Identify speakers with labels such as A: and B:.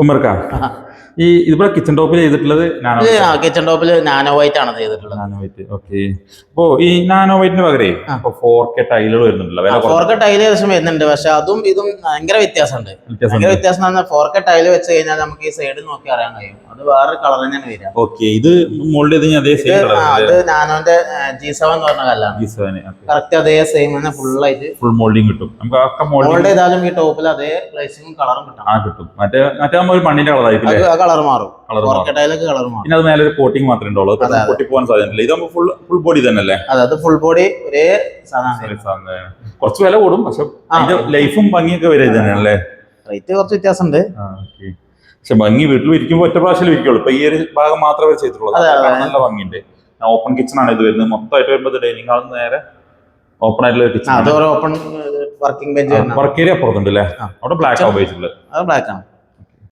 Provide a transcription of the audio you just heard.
A: ഉമ്മർക്ക ഈ ഇതിവിടെ കിച്ചൺ ടോപ്പിൽ ചെയ്തിട്ടുള്ളത്
B: കിച്ചൺ ടോപ്പിൽ നാനോ വൈറ്റ് ആണ്. ചെയ്തിട്ടുള്ളത്.
A: നാനോ വൈറ്റ് ഓക്കെ അപ്പോ ഈ നാനോ വൈറ്റിന് പകരേ ഫോർ കെ ടൈലുകൾ വരുന്നുണ്ടല്ലോ. വില
B: കെ ടൈൽ ഏകദേശം വരുന്നുണ്ട്. പക്ഷെ അതും ഇതും ഭയങ്കര വ്യത്യാസമുണ്ട്.
A: വ്യത്യാസം
B: ഭയങ്കര വ്യത്യാസം എന്ന് പറഞ്ഞാൽ കെ ടൈൽ വെച്ച് കഴിഞ്ഞാൽ നമുക്ക് ഈ സൈഡ് നോക്കി അറിയാൻ കഴിയും. അത് വേറെ കളർ തന്നെയാണ് വരിക.
A: ഓക്കെ ഇത് മോൾഡ് ചെയ്ത് അതേ സെയിം
B: അത് നാനോന്റെ ജി സെവൻ എന്ന് പറഞ്ഞ കല്ലാണ്. കറക്റ്റ് അതേ സെയിം തന്നെ ഫുൾ ആയിട്ട്
A: ഫുൾ മോൾഡിങ് കിട്ടും. നമുക്ക്
B: മോൾഡ് ചെയ്താലും ഈ ടോപ്പിൽ അതേ പ്ലേസിംഗും കളറും കിട്ടും.
A: ആ കിട്ടും. മറ്റേ മറ്റേ നമ്മൾ മണ്ണിന്റെ കളറായിരിക്കും
B: കളർ മാറും.
A: കളർ
B: കളർ മാറും.
A: പിന്നെ അത് മേലെ ഒരു കോട്ടിംഗ് മാത്രമേ ഉണ്ടാവുള്ളൂ അത്
B: അതെ, അതെ.
A: പൊട്ടി പോകാൻ സാധ്യതയില്ല. ഇതാകുമ്പോൾ ഫുൾ ഫുൾ ബോഡി തന്നെ അല്ലേ
B: അതായത് ഫുൾ ബോഡി ഒരേ സാധനം
A: കുറച്ച് വില കൂടും പക്ഷെ ലൈഫും ഭംഗിയൊക്കെ വരെ ഇത് തന്നെയല്ലേ?
B: റേറ്റ് കുറച്ച് വ്യത്യാസമുണ്ട്.
A: പക്ഷെ ഭംഗി വീട്ടിൽ ഇരിക്കുമ്പോൾ ഒറ്റ പ്രാവശ്യം ഇരിക്കുള്ളൂ. ഇപ്പൊ ഈ ഒരു ഭാഗം മാത്രമേ ചെയ്തിട്ടുള്ളൂ. നല്ല ഭംഗിയുണ്ട്. ഓപ്പൺ കിച്ചൺ ആണ് ഇത് വരുന്നത്. മൊത്തമായിട്ട് വരുമ്പോൾ ഡൈനിങ് ഹാളിൽ നേരെ ഓപ്പൺ ആയിട്ടുള്ള
B: kitchen open working bench
A: work area അപ്പുറത്തുണ്ട് അല്ലേ? അവിടെ ബ്ലാക്ക് ആണ് ഉപയോഗിച്ചിട്ടുള്ളത്.
B: അത് ബ്ലാക്ക് ആണ്.